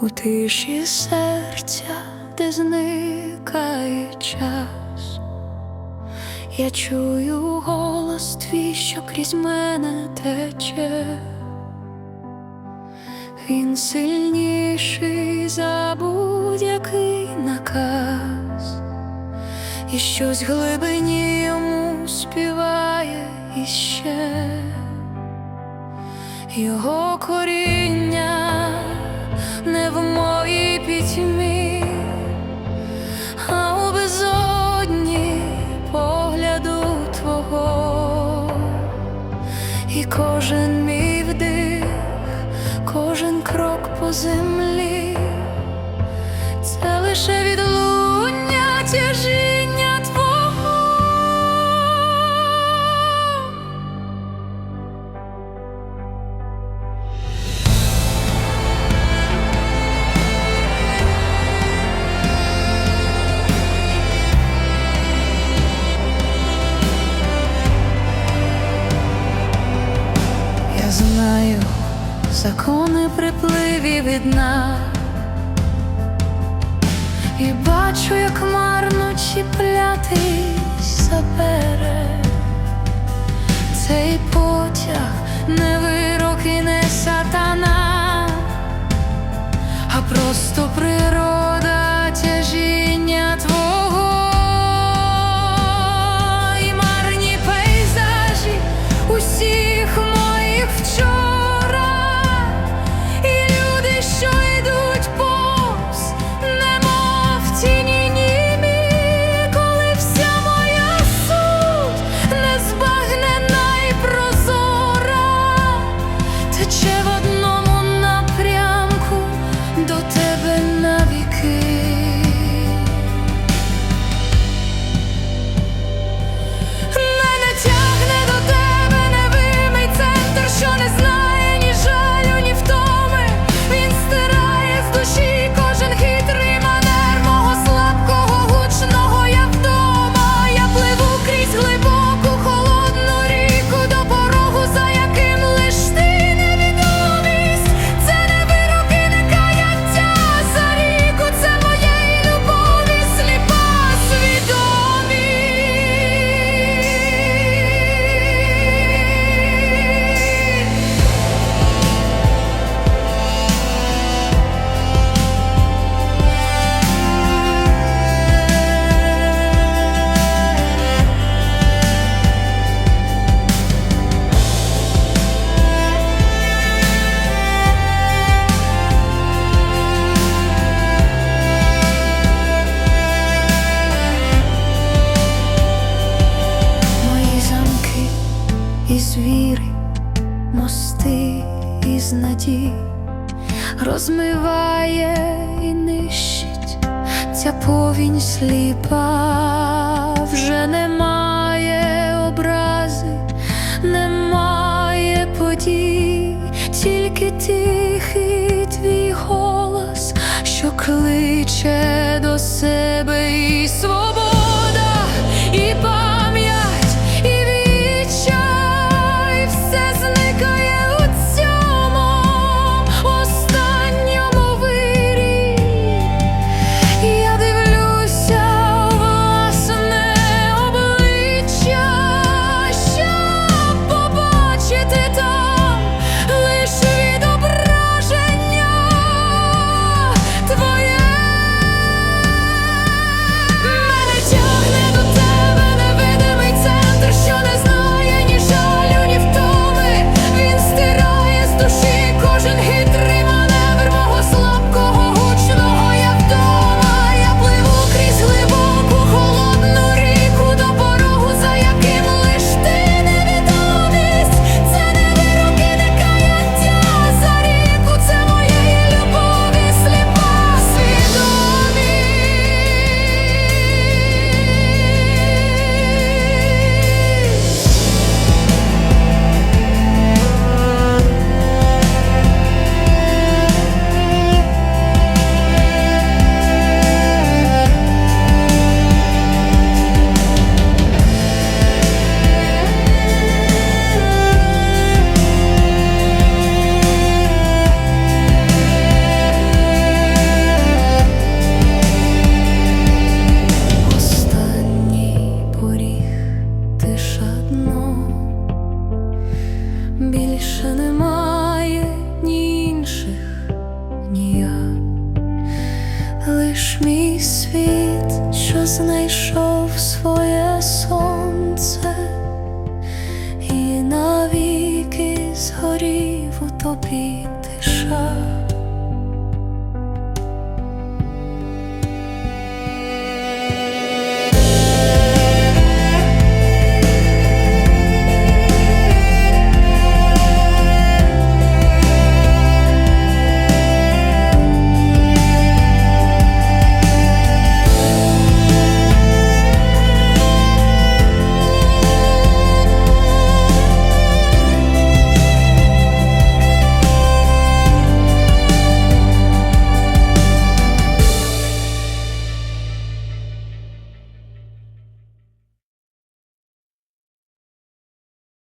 у тиші серця, де зникає час. Я чую голос твій, що крізь мене тече. Він сильніший за будь-який наказ, і щось глибині йому співає іще. Його коріння не в моїй пітьмі, а у безодні погляду твого, і кожен мій вдих, кожен крок по землі, це лише відлуння тяжіння знаю закони припливів від дна І бачу, як марно чіплятись за берег. Цей потяг не надій розмиває і нищить. Ця повінь сліпа, вже немає образи, немає подій, тільки тихий твій голос, що кличе до себе і свобода, знайшов своє сонце, і навіки згорів у тобі.